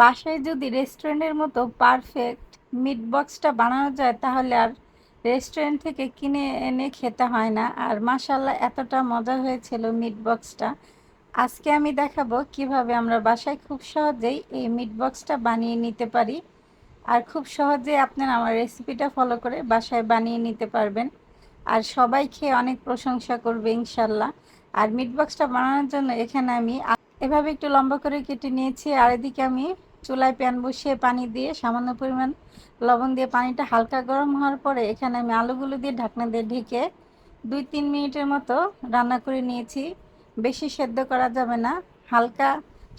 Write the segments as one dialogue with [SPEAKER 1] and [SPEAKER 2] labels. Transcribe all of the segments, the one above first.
[SPEAKER 1] বাসায় যদি রেস্টুরেন্টের মতো পারফেক্ট মিট বক্সটা বানানো যায়, তাহলে আর রেস্টুরেন্ট থেকে কিনে এনে খেতে হয় না। আর মাসাল্লাহ এতটা মজা হয়েছিল মিট বক্সটা আজকে আমি দেখাবো কীভাবে আমরা বাসায় খুব সহজেই এই মিট বক্সটা বানিয়ে নিতে পারি। আর খুব সহজে আপনারা আমার রেসিপিটা ফলো করে বাসায় বানিয়ে নিতে পারবেন। আর সবাই খেয়ে অনেক প্রশংসা করবে ইনশাল্লাহ আর মিট বক্সটা বানানোর জন্য এখানে আমি এভাবে একটু লম্বা করে কেটে নিয়েছি, আর এদিকে আমি চুলায় প্যান বসিয়ে পানি দিয়ে সামান্য পরিমাণ লবণ দিয়ে পানিটা হালকা গরম হওয়ার পরে এখানে আমি আলুগুলো দিয়ে ঢাকনা দিয়ে ঢেকে দুই তিন মিনিটের মতো রান্না করে নিয়েছি। বেশি সেদ্ধ করা যাবে না, হালকা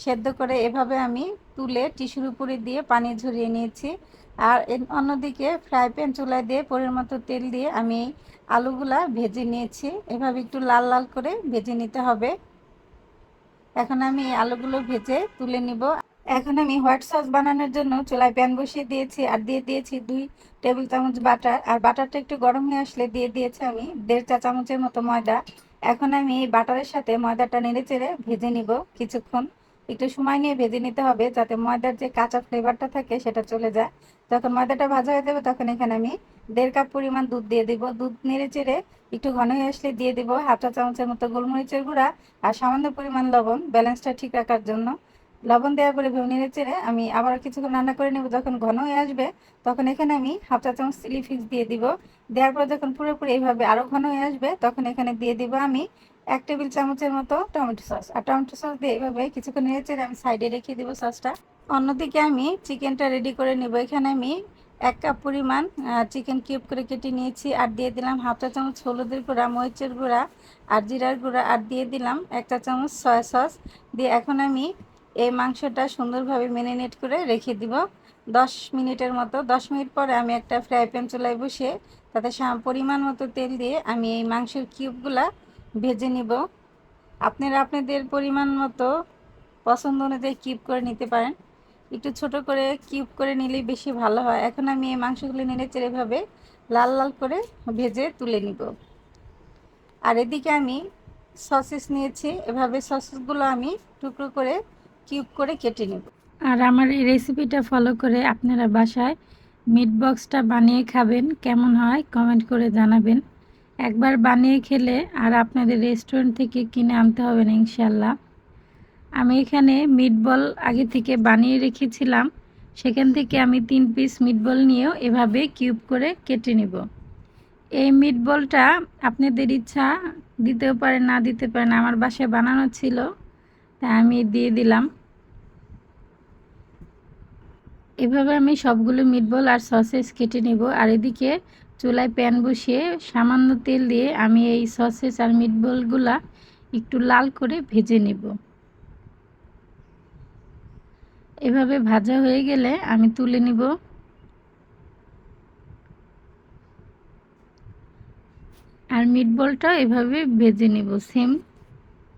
[SPEAKER 1] সেদ্ধ করে এভাবে আমি তুলে টিস্যুর উপরে দিয়ে পানি ঝরিয়ে নিয়েছি। আর অন্যদিকে ফ্রাই প্যান চুলায় দিয়ে পরের মতো তেল দিয়ে আমি আলুগুলা ভেজে নিয়েছি। এভাবে একটু লাল লাল করে ভেজে নিতে হবে। এখন আমি আলুগুলো ভেজে তুলে নিব। এখন আমি হোয়াইট সস বানানোর জন্য চুলায় প্যান বসিয়ে দিয়েছি আর দিয়ে দিয়েছি দুই টেবিল চামচ বাটার। আর বাটারটা একটু গরম হয়ে আসলে দিয়ে দিয়েছি আমি দেড় চা চামচের মতো ময়দা। এখন আমি এই বাটারের সাথে ময়দাটা নেড়ে চেড়ে ভেজে নিব কিছুক্ষণ। একটু সময় নিয়ে ভেজে নিতে হবে যাতে ময়দার যে কাঁচা ফ্লেভারটা থাকে সেটা চলে যায়। যখন ময়দাটা ভাজা হয়ে যাবে তখন এখানে আমি দেড় কাপ পরিমাণ দুধ দিয়ে দিব। দুধ নেড়ে চেড়ে একটু ঘন হয়ে আসলে দিয়ে দিব হাফ চা চামচের মতো গোলমরিচের গুঁড়া আর সামান্য পরিমাণ লবণ ব্যালেন্সটা ঠিক রাখার জন্য। লবণ দেওয়ার পরে নেড়ে চেড়ে আমি আবার কিছুক্ষণ রান্না করে নেব। যখন ঘন হয়ে আসবে তখন এখানে আমি হাফ চা চামচ চিলি ফিক্স দিয়ে দিব। দেওয়ার পর যখন পুরোপুরি এইভাবে আরও ঘন হয়ে আসবে তখন এখানে দিয়ে দিব আমি এক টেবিল চামচের মতো টমেটো সস। আর টমেটো সস দিয়ে এইভাবে কিছুক্ষণ চেড়ে আমি সাইডে রেখে দেবো সসটা। অন্যদিকে আমি চিকেনটা রেডি করে নেব। এখানে আমি এক কাপ পরিমাণ চিকেন কিউব করে কেটে নিয়েছি। আর দিয়ে দিলাম হাফ চা চামচ হলুদের গুঁড়া, মরিচের গুঁড়া আর জিরার গুঁড়া। আর দিয়ে দিলাম এক চা চামচ সয়া সস। দিয়ে এখন আমি এই মাংসটা সুন্দরভাবে মেরিনেট করে রেখে দিব। দশ মিনিটের মতো, দশ মিনিট পরে আমি একটা ফ্রাই প্যান চুলায় বসিয়ে তাতে পরিমাণ মতো তেল দিয়ে আমি এই মাংসের কিউবগুলা ভেজে নিব। আপনারা আপনাদের পরিমাণ মতো পছন্দ অনুযায়ী কিউব করে নিতে পারেন। একটু ছোট করে কিউব করে নিলেই বেশি ভালো হয়। এখন আমি এই মাংসগুলো নেড়ে চেড়েভাবে লাল লাল করে ভেজে তুলে নিব। আর এদিকে আমি সসেস নিয়েছি। এভাবে সসেসগুলো আমি টুকরো করে কিউব করে কেটে নেব। আর আমার এই রেসিপিটা ফলো করে আপনারা বাসায় মিট বক্সটা বানিয়ে খাবেন। কেমন হয়? কমেন্ট করে জানাবেন। একবার বানিয়ে খেলে আর আপনাদের রেস্টুরেন্ট থেকে কিনে আনতে হবে না ইনশাল্লাহ আমি এখানে মিটবল আগে থেকে বানিয়ে রেখেছিলাম। সেখান থেকে আমি তিন পিস মিটবল নিয়েও এভাবে কিউব করে কেটে নেব। এই মিটবলটা আপনাদের ইচ্ছা দিতেও পারে, না দিতে পারেন আমার বাসায় বানানো ছিল, তাই আমি দিয়ে দিলাম। এভাবে আমি সবগুলো মিটবল আর সসেস কেটে নেব। আর এদিকে চুলায় প্যান বসিয়ে সামান্য তেল দিয়ে আমি এই সসেস আর মিটবলগুলা একটু লাল করে ভেজে নেব। এভাবে ভাজা হয়ে গেলে আমি তুলে নিব। আর মিটবলটা এভাবে ভেজে নিব। সেম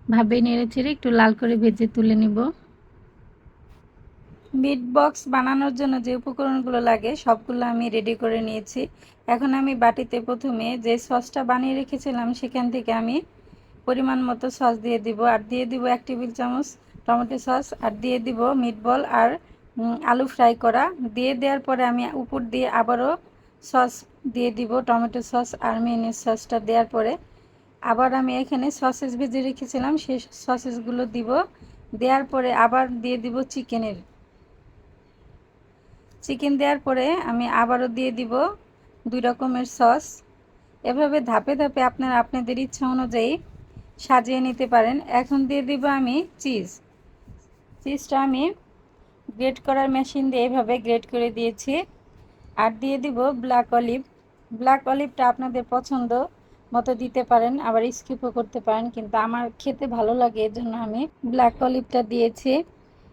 [SPEAKER 1] ভাবে নেড়ে চেড়ে একটু লাল করে ভেজে তুলে নিব। মিট বক্স বানানোর জন্য যে উপকরণগুলো লাগে, সবগুলো আমি রেডি করে নিয়েছি। এখন আমি বাটিতে প্রথমে যে সসটা বানিয়ে রেখেছিলাম, সেখান থেকে আমি পরিমাণ মতো সস দিয়ে দিব। আর দিয়ে দিব এক টেবিল চামচ টমেটো সস, আর দিয়ে দিব মিটবল আর আলু ফ্রাই করা। দিয়ে দেওয়ার পরে আমি উপর দিয়ে আবারও সস দিয়ে দিব, টমেটো সস আর মেয়নিজ সসটা দেওয়ার পরে। আবার আমি এখানে সসেস ভেজে রেখেছিলাম, সেই সসেসগুলো দিব। দেওয়ার পরে আবার দিয়ে দিব চিকেনের চিকেন দেওয়ার পরে আমি আবারও দিয়ে দিব দুই রকমের সস। এভাবে ধাপে ধাপে আপনারা আপনাদের ইচ্ছা অনুযায়ী সাজিয়ে নিতে পারেন। এখন দিয়ে দিব আমি চিজ। চিজটা আমি গ্রেট করার মেশিন দিয়ে এভাবে গ্রেট করে দিয়েছি। আর দিয়ে দিব ব্ল্যাক অলিভ। ব্ল্যাক অলিভটা আপনাদের পছন্দ মতো দিতে পারেন, আবার স্কিপও করতে পারেন, কিন্তু আমার খেতে ভালো লাগে এর জন্য আমি ব্ল্যাক অলিভটা দিয়েছি।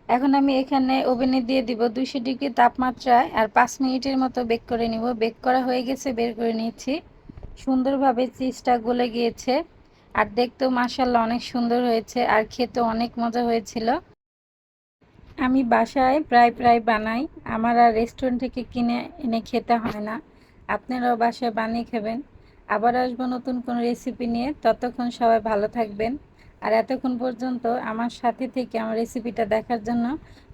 [SPEAKER 1] এখন আমি এখানে ওভেনে দিয়ে দিব দুইশো ডিগ্রি তাপমাত্রায় আর পাঁচ মিনিটের মতো বেক করে নিব। বেক করা হয়ে গেছে, বের করে নিয়েছি। সুন্দরভাবে চিজটা গলে গিয়েছে। আর দেখতেও মাসাল্লাহ অনেক সুন্দর হয়েছে আর খেতে অনেক মজা হয়েছিল। আমি বাসায় প্রায় প্রায় বানাই। আমার আর রেস্টুরেন্ট থেকে কিনে, এনে খেতে হয় না। আপনারাও বাসায় বানিয়ে খাবেন। আবার আসব নতুন কোনো রেসিপি নিয়ে। ততক্ষণ সবাই ভালো থাকবেন। আর এতক্ষণ পর্যন্ত আমার সাথে থেকে আমার রেসিপিটা দেখার জন্য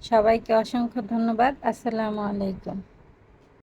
[SPEAKER 1] সবাইকে অসংখ্য ধন্যবাদ। আসসালামু আলাইকুম।